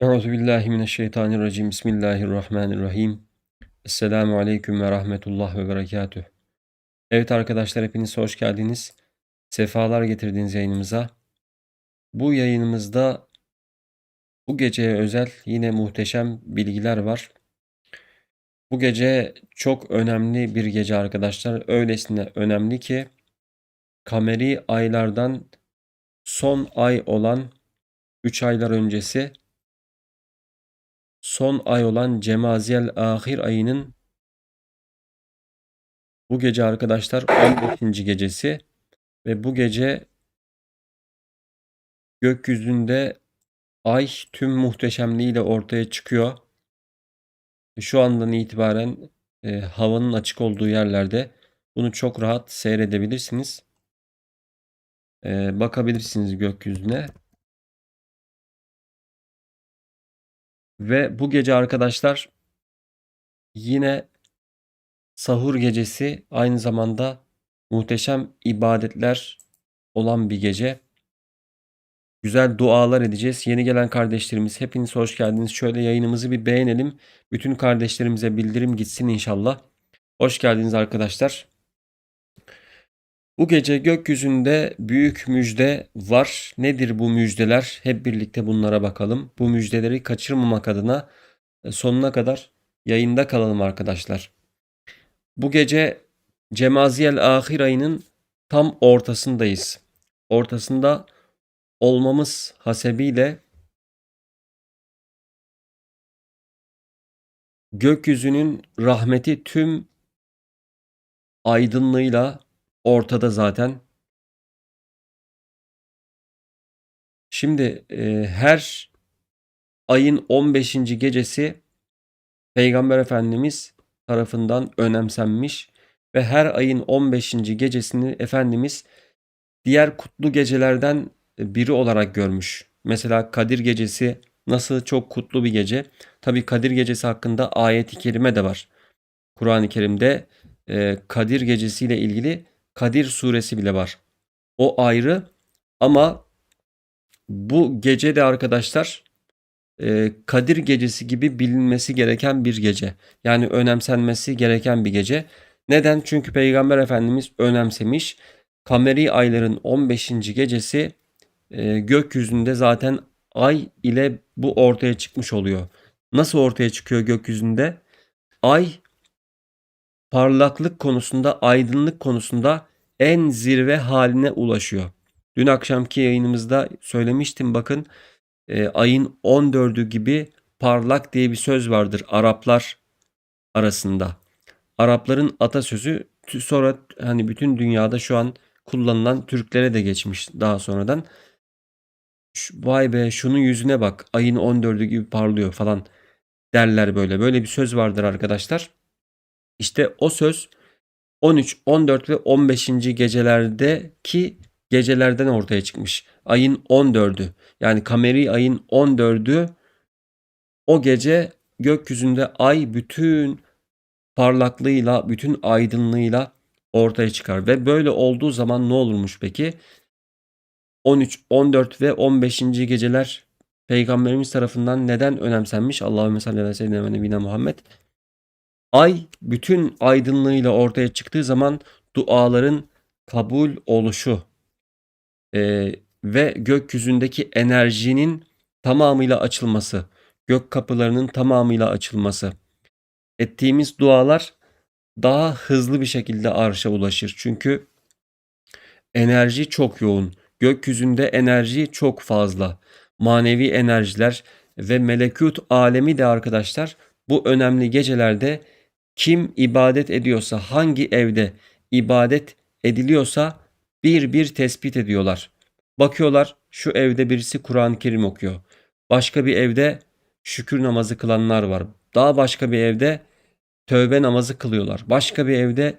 Euzu billahi mineşşeytanirracim. Bismillahirrahmanirrahim. Esselamu aleyküm ve rahmetullah ve berekatüh. Evet arkadaşlar hepiniz hoş geldiniz. Sefalar getirdiniz yayınımıza. Bu yayınımızda bu geceye özel yine muhteşem bilgiler var. Bu gece çok önemli bir gece arkadaşlar. Öylesine önemli ki kameri aylardan son ay olan 3 aylar öncesi son ay olan Cemaziyel Ahir ayının bu gece arkadaşlar 15. gecesi ve bu gece gökyüzünde ay tüm muhteşemliğiyle ortaya çıkıyor. Şu andan itibaren e, havanın açık olduğu yerlerde bunu çok rahat seyredebilirsiniz. E, bakabilirsiniz gökyüzüne. Ve bu gece arkadaşlar yine sahur gecesi aynı zamanda muhteşem ibadetler olan bir gece. Güzel dualar edeceğiz. Yeni gelen kardeşlerimiz hepiniz hoş geldiniz. Şöyle yayınımızı bir beğenelim. Bütün kardeşlerimize bildirim gitsin inşallah. Hoş geldiniz arkadaşlar. Bu gece gökyüzünde büyük müjde var. Nedir bu müjdeler? Hep birlikte bunlara bakalım. Bu müjdeleri kaçırmamak adına e, sonuna kadar yayında kalalım arkadaşlar. Bu gece Cemaziyel Ahir ayının tam ortasındayız. Ortasında olmamız hasebiyle gökyüzünün rahmeti tüm aydınlığıyla ortada zaten. Şimdi e, her ayın 15. gecesi Peygamber Efendimiz tarafından önemsenmiş ve her ayın 15. gecesini Efendimiz diğer kutlu gecelerden biri olarak görmüş. Mesela Kadir Gecesi nasıl çok kutlu bir gece. Tabi Kadir Gecesi hakkında ayet-i kerime de var. Kur'an-ı Kerim'de e, Kadir Gecesi ile ilgili Kadir suresi bile var. O ayrı ama bu gece de arkadaşlar e, Kadir gecesi gibi bilinmesi gereken bir gece. Yani önemsenmesi gereken bir gece. Neden? Çünkü Peygamber Efendimiz önemsemiş. Kameri ayların 15. gecesi e, gökyüzünde zaten ay ile bu ortaya çıkmış oluyor. Nasıl ortaya çıkıyor gökyüzünde? Ay parlaklık konusunda, aydınlık konusunda en zirve haline ulaşıyor. Dün akşamki yayınımızda söylemiştim bakın e, ayın 14'ü gibi parlak diye bir söz vardır Araplar arasında. Arapların atasözü sonra hani bütün dünyada şu an kullanılan Türklere de geçmiş daha sonradan. Vay be şunun yüzüne bak ayın 14'ü gibi parlıyor falan derler böyle. Böyle bir söz vardır arkadaşlar. İşte o söz 13, 14 ve 15. gecelerdeki gecelerden ortaya çıkmış. Ayın 14'ü yani kameri ayın 14'ü o gece gökyüzünde ay bütün parlaklığıyla, bütün aydınlığıyla ortaya çıkar. Ve böyle olduğu zaman ne olurmuş peki? 13, 14 ve 15. geceler Peygamberimiz tarafından neden önemsenmiş? Allahümme salli ve sellem ve nebine Muhammed. Ay bütün aydınlığıyla ortaya çıktığı zaman duaların kabul oluşu e, ve gökyüzündeki enerjinin tamamıyla açılması, gök kapılarının tamamıyla açılması. Ettiğimiz dualar daha hızlı bir şekilde arşa ulaşır. Çünkü enerji çok yoğun. Gökyüzünde enerji çok fazla. Manevi enerjiler ve melekut alemi de arkadaşlar bu önemli gecelerde kim ibadet ediyorsa, hangi evde ibadet ediliyorsa bir bir tespit ediyorlar. Bakıyorlar şu evde birisi Kur'an-ı Kerim okuyor. Başka bir evde şükür namazı kılanlar var. Daha başka bir evde tövbe namazı kılıyorlar. Başka bir evde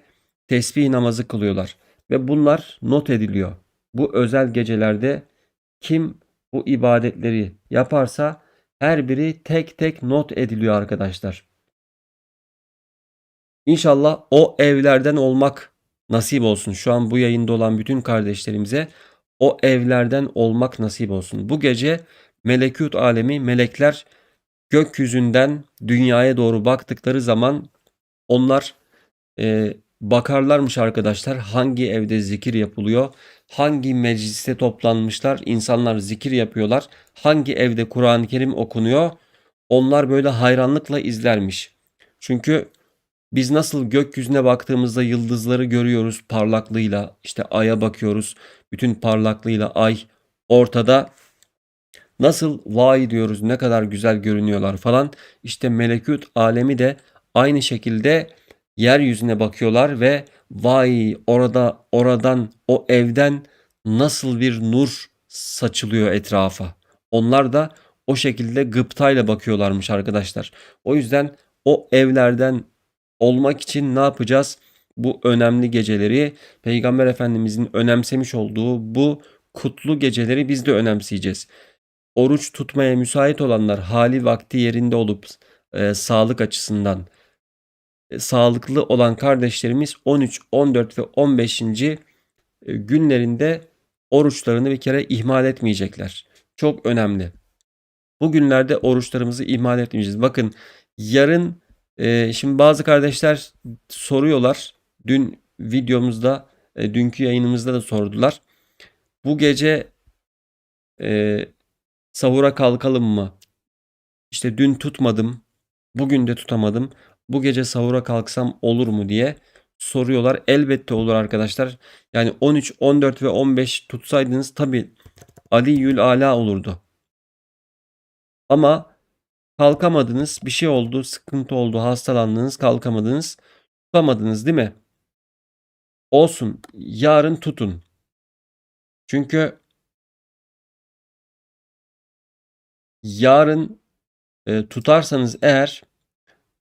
tesbih namazı kılıyorlar. Ve bunlar not ediliyor. Bu özel gecelerde kim bu ibadetleri yaparsa her biri tek tek not ediliyor arkadaşlar. İnşallah o evlerden olmak nasip olsun. Şu an bu yayında olan bütün kardeşlerimize o evlerden olmak nasip olsun. Bu gece melekut alemi melekler gökyüzünden dünyaya doğru baktıkları zaman onlar e, bakarlarmış arkadaşlar hangi evde zikir yapılıyor, hangi mecliste toplanmışlar, insanlar zikir yapıyorlar, hangi evde Kur'an-ı Kerim okunuyor, onlar böyle hayranlıkla izlermiş. Çünkü biz nasıl gökyüzüne baktığımızda yıldızları görüyoruz parlaklığıyla, işte aya bakıyoruz bütün parlaklığıyla ay ortada nasıl vay diyoruz ne kadar güzel görünüyorlar falan. İşte melekut alemi de aynı şekilde yeryüzüne bakıyorlar ve vay orada oradan o evden nasıl bir nur saçılıyor etrafa. Onlar da o şekilde gıptayla bakıyorlarmış arkadaşlar. O yüzden o evlerden olmak için ne yapacağız? Bu önemli geceleri Peygamber Efendimizin önemsemiş olduğu bu kutlu geceleri biz de önemseyeceğiix. Oruç tutmaya müsait olanlar hali vakti yerinde olup e, sağlık açısından e, sağlıklı olan kardeşlerimiz 13, 14 ve 15. E, günlerinde oruçlarını bir kere ihmal etmeyecekler. Çok önemli. Bu günlerde oruçlarımızı ihmal etmeyeceğiz. Bakın yarın e, şimdi bazı kardeşler soruyorlar. Dün videomuzda, e, dünkü yayınımızda da sordular. Bu gece e, sahura kalkalım mı? İşte dün tutmadım, bugün de tutamadım. Bu gece sahura kalksam olur mu diye soruyorlar. Elbette olur arkadaşlar. Yani 13, 14 ve 15 tutsaydınız tabi Ali Yül Ala olurdu. Ama kalkamadınız, bir şey oldu, sıkıntı oldu, hastalandınız, kalkamadınız, tutamadınız değil mi? Olsun. Yarın tutun. Çünkü yarın e, tutarsanız eğer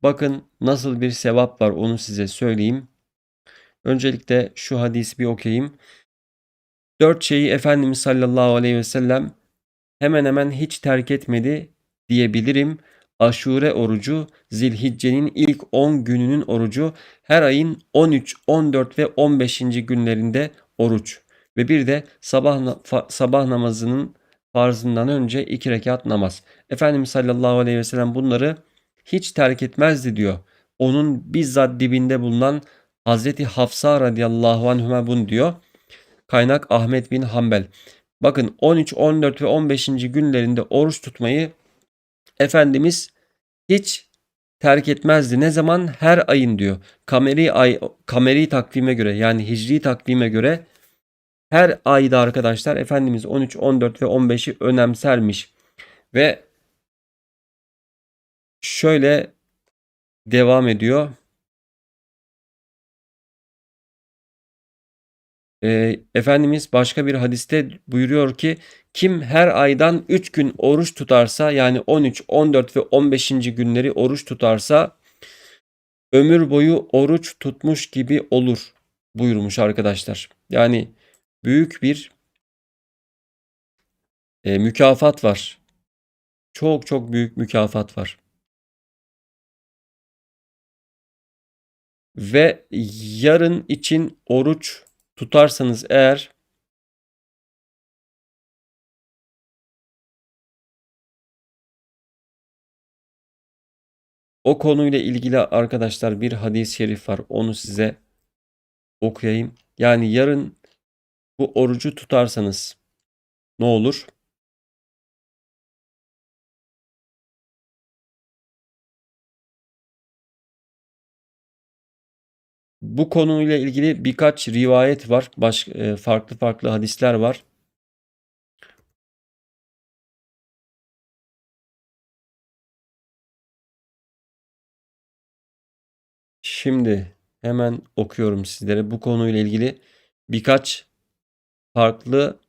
bakın nasıl bir sevap var onu size söyleyeyim. Öncelikle şu hadisi bir okuyayım. Dört şeyi Efendimiz sallallahu aleyhi ve sellem hemen hemen hiç terk etmedi diyebilirim. Aşure orucu, Zilhicce'nin ilk 10 gününün orucu, her ayın 13, 14 ve 15. günlerinde oruç ve bir de sabah sabah namazının farzından önce iki rekat namaz. Efendimiz sallallahu aleyhi ve sellem bunları hiç terk etmezdi diyor. Onun bizzat dibinde bulunan Hazreti Hafsa radıyallahu anhüme bunu diyor. Kaynak Ahmet bin Hanbel. Bakın 13, 14 ve 15. günlerinde oruç tutmayı Efendimiz hiç terk etmezdi. Ne zaman? Her ayın diyor. Kameri ay kameri takvime göre yani hicri takvime göre her ayda arkadaşlar Efendimiz 13, 14 ve 15'i önemsermiş. Ve şöyle devam ediyor. E, Efendimiz başka bir hadiste buyuruyor ki kim her aydan 3 gün oruç tutarsa yani 13, 14 ve 15. günleri oruç tutarsa ömür boyu oruç tutmuş gibi olur buyurmuş arkadaşlar. Yani büyük bir e, mükafat var. Çok çok büyük mükafat var. Ve yarın için oruç tutarsanız eğer o konuyla ilgili arkadaşlar bir hadis-i şerif var. Onu size okuyayım. Yani yarın bu orucu tutarsanız ne olur? Bu konuyla ilgili birkaç rivayet var. Baş, e, farklı farklı hadisler var. Şimdi hemen okuyorum sizlere. Bu konuyla ilgili birkaç farklı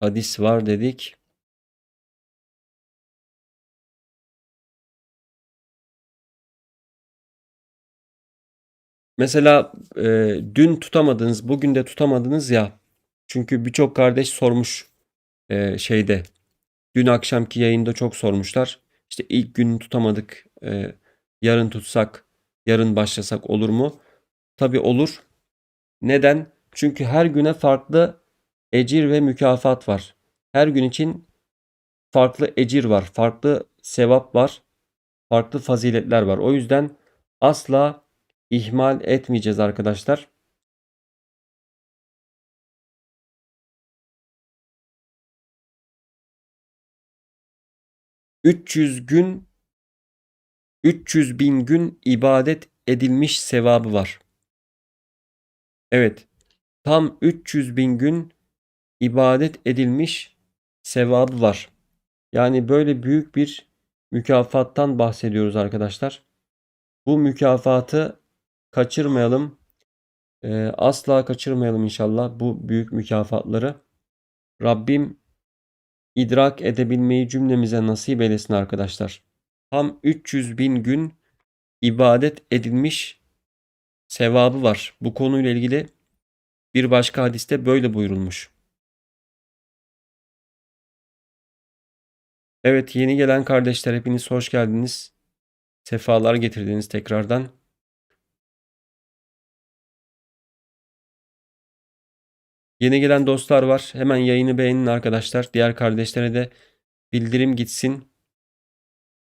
hadis var dedik. Mesela e, dün tutamadınız, bugün de tutamadınız ya. Çünkü birçok kardeş sormuş e, şeyde. Dün akşamki yayında çok sormuşlar. İşte ilk günü tutamadık. E, yarın tutsak, yarın başlasak olur mu? Tabii olur. Neden? Çünkü her güne farklı ecir ve mükafat var. Her gün için farklı ecir var, farklı sevap var, farklı faziletler var. O yüzden asla ihmal etmeyeceğiz arkadaşlar. ...300 gün... ...300 bin gün ibadet edilmiş sevabı var. Evet. Tam 300 bin gün ibadet edilmiş sevabı var. Yani böyle büyük bir mükafattan bahsediyoruz arkadaşlar. Bu mükafatı kaçırmayalım. Ee, asla kaçırmayalım inşallah bu büyük mükafatları. Rabbim idrak edebilmeyi cümlemize nasip eylesin arkadaşlar. Tam 300 bin gün ibadet edilmiş sevabı var. Bu konuyla ilgili bir başka hadiste böyle buyurulmuş. Evet yeni gelen kardeşler hepiniz hoş geldiniz. Sefalar getirdiniz tekrardan. Yeni gelen dostlar var. Hemen yayını beğenin arkadaşlar. Diğer kardeşlere de bildirim gitsin.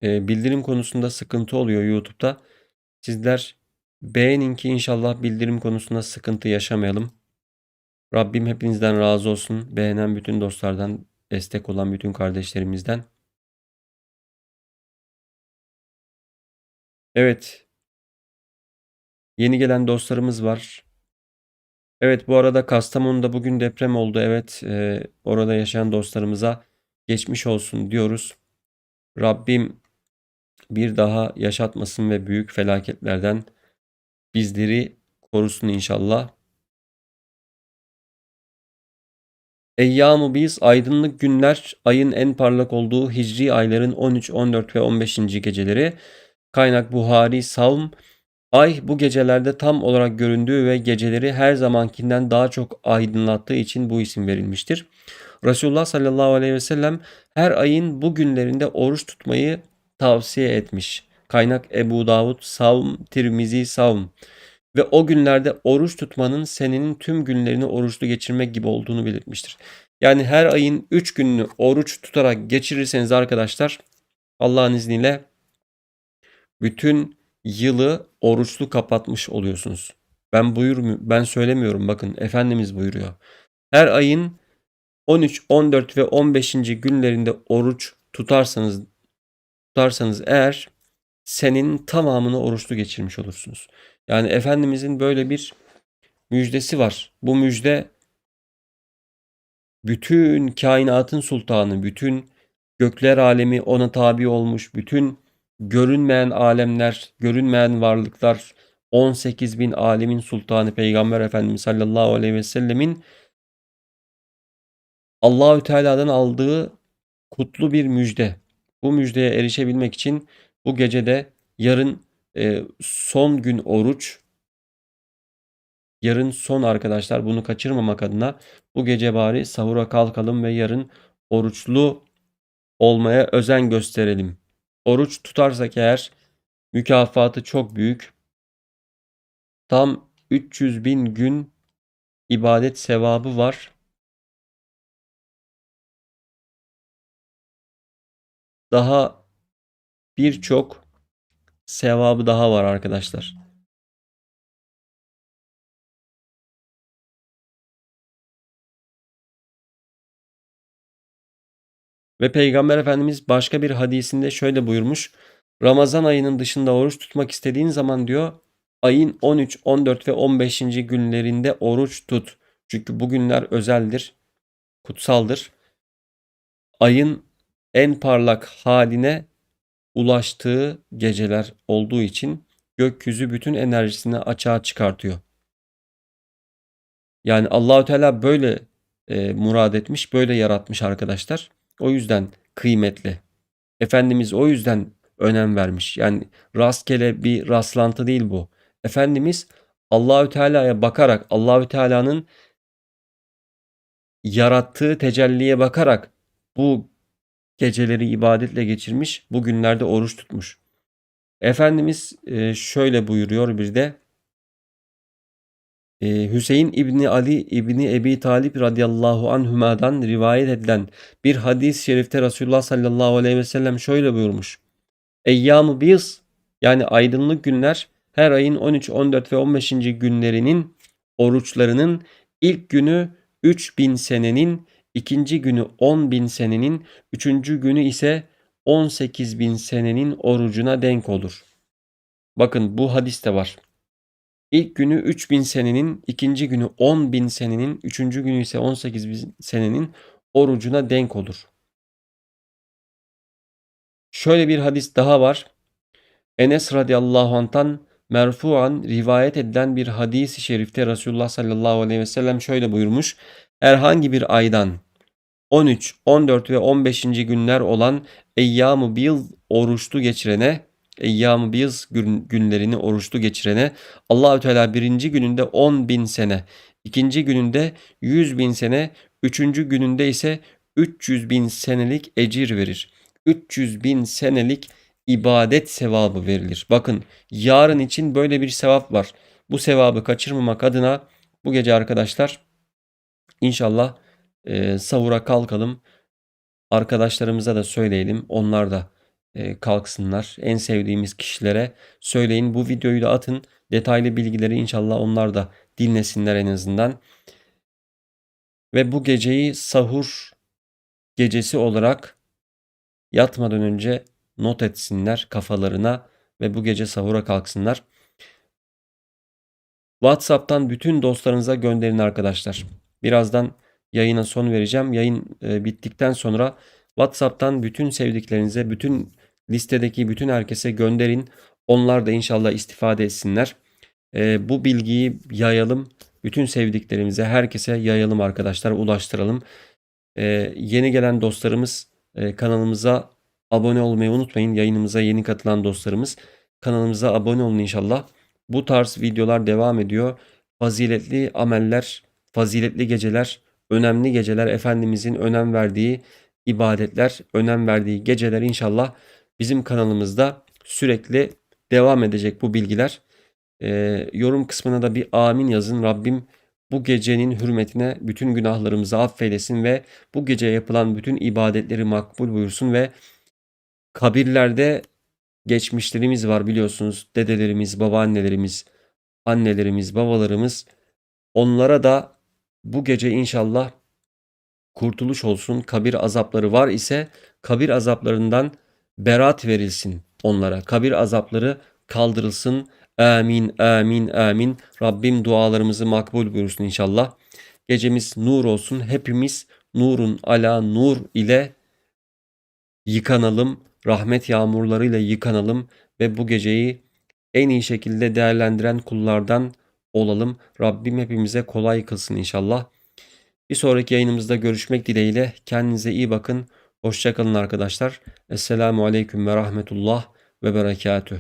Ee, bildirim konusunda sıkıntı oluyor YouTube'da. Sizler beğenin ki inşallah bildirim konusunda sıkıntı yaşamayalım. Rabbim hepinizden razı olsun. Beğenen bütün dostlardan, destek olan bütün kardeşlerimizden. Evet. Yeni gelen dostlarımız var. Evet bu arada Kastamonu'da bugün deprem oldu. Evet e, orada yaşayan dostlarımıza geçmiş olsun diyoruz. Rabbim bir daha yaşatmasın ve büyük felaketlerden bizleri korusun inşallah. Eyyamu biz aydınlık günler ayın en parlak olduğu hicri ayların 13, 14 ve 15. geceleri. Kaynak Buhari Savm Ay bu gecelerde tam olarak göründüğü ve geceleri her zamankinden daha çok aydınlattığı için bu isim verilmiştir. Resulullah sallallahu aleyhi ve sellem her ayın bu günlerinde oruç tutmayı tavsiye etmiş. Kaynak Ebu Davud, Savm, Tirmizi, Savm. Ve o günlerde oruç tutmanın senenin tüm günlerini oruçlu geçirmek gibi olduğunu belirtmiştir. Yani her ayın 3 gününü oruç tutarak geçirirseniz arkadaşlar Allah'ın izniyle bütün yılı oruçlu kapatmış oluyorsunuz. Ben buyur ben söylemiyorum bakın Efendimiz buyuruyor. Her ayın 13, 14 ve 15. günlerinde oruç tutarsanız tutarsanız eğer senin tamamını oruçlu geçirmiş olursunuz. Yani Efendimizin böyle bir müjdesi var. Bu müjde bütün kainatın sultanı, bütün gökler alemi ona tabi olmuş, bütün görünmeyen alemler, görünmeyen varlıklar, 18 bin alemin sultanı Peygamber Efendimiz sallallahu aleyhi ve sellemin Allahü Teala'dan aldığı kutlu bir müjde. Bu müjdeye erişebilmek için bu gecede yarın e, son gün oruç, yarın son arkadaşlar bunu kaçırmamak adına bu gece bari sahura kalkalım ve yarın oruçlu olmaya özen gösterelim. Oruç tutarsak eğer mükafatı çok büyük. Tam 300 bin gün ibadet sevabı var. Daha birçok sevabı daha var arkadaşlar. Ve Peygamber Efendimiz başka bir hadisinde şöyle buyurmuş. Ramazan ayının dışında oruç tutmak istediğin zaman diyor ayın 13, 14 ve 15. günlerinde oruç tut. Çünkü bu günler özeldir, kutsaldır. Ayın en parlak haline ulaştığı geceler olduğu için gökyüzü bütün enerjisini açığa çıkartıyor. Yani Allahü Teala böyle e, murad etmiş, böyle yaratmış arkadaşlar. O yüzden kıymetli. Efendimiz o yüzden önem vermiş. Yani rastgele bir rastlantı değil bu. Efendimiz Allahü Teala'ya bakarak Allahü Teala'nın yarattığı tecelliye bakarak bu geceleri ibadetle geçirmiş, bu günlerde oruç tutmuş. Efendimiz e, şöyle buyuruyor bir de e, Hüseyin İbni Ali İbni Ebi Talip radıyallahu anhümadan rivayet edilen bir hadis-i şerifte Resulullah sallallahu aleyhi ve sellem şöyle buyurmuş. Eyyam-ı biz yani aydınlık günler her ayın 13, 14 ve 15. günlerinin oruçlarının ilk günü 3000 senenin, ikinci günü 10 bin senenin, üçüncü günü ise 18 bin senenin orucuna denk olur. Bakın bu hadiste var. İlk günü 3000 senenin, ikinci günü 10 bin senenin, üçüncü günü ise 18 bin senenin orucuna denk olur. Şöyle bir hadis daha var. Enes radıyallahu anh'tan merfuan rivayet edilen bir hadis-i şerifte Resulullah sallallahu aleyhi ve sellem şöyle buyurmuş. Herhangi bir aydan 13, 14 ve 15. günler olan Eyyam-ı Bil oruçlu geçirene, Eyyam-ı gün, günlerini oruçlu geçirene Allahü Teala birinci gününde 10 bin sene, ikinci gününde 100 bin sene, üçüncü gününde ise 300 bin senelik ecir verir. 300 bin senelik ibadet sevabı verilir. Bakın yarın için böyle bir sevap var. Bu sevabı kaçırmamak adına bu gece arkadaşlar inşallah e, sahura kalkalım. Arkadaşlarımıza da söyleyelim. Onlar da kalksınlar. En sevdiğimiz kişilere söyleyin. Bu videoyu da atın. Detaylı bilgileri inşallah onlar da dinlesinler en azından. Ve bu geceyi sahur gecesi olarak yatmadan önce not etsinler kafalarına ve bu gece sahura kalksınlar. WhatsApp'tan bütün dostlarınıza gönderin arkadaşlar. Birazdan yayına son vereceğim. Yayın e, bittikten sonra WhatsApp'tan bütün sevdiklerinize, bütün listedeki bütün herkese gönderin. Onlar da inşallah istifade etsinler. E, bu bilgiyi yayalım. Bütün sevdiklerimize, herkese yayalım arkadaşlar, ulaştıralım. E, yeni gelen dostlarımız e, kanalımıza abone olmayı unutmayın. Yayınımıza yeni katılan dostlarımız kanalımıza abone olun inşallah. Bu tarz videolar devam ediyor. Faziletli ameller, faziletli geceler, önemli geceler, Efendimizin önem verdiği ibadetler, önem verdiği geceler inşallah bizim kanalımızda sürekli devam edecek bu bilgiler. Ee, yorum kısmına da bir amin yazın. Rabbim bu gecenin hürmetine bütün günahlarımızı affeylesin ve bu gece yapılan bütün ibadetleri makbul buyursun ve kabirlerde geçmişlerimiz var biliyorsunuz. Dedelerimiz, babaannelerimiz, annelerimiz, babalarımız. Onlara da bu gece inşallah kurtuluş olsun. Kabir azapları var ise kabir azaplarından berat verilsin onlara. Kabir azapları kaldırılsın. Amin, amin, amin. Rabbim dualarımızı makbul buyursun inşallah. Gecemiz nur olsun. Hepimiz nurun ala nur ile yıkanalım. Rahmet yağmurlarıyla yıkanalım ve bu geceyi en iyi şekilde değerlendiren kullardan olalım. Rabbim hepimize kolay kılsın inşallah. Bir sonraki yayınımızda görüşmek dileğiyle kendinize iyi bakın. Hoşçakalın arkadaşlar. Esselamu Aleyküm ve Rahmetullah ve Berekatüh.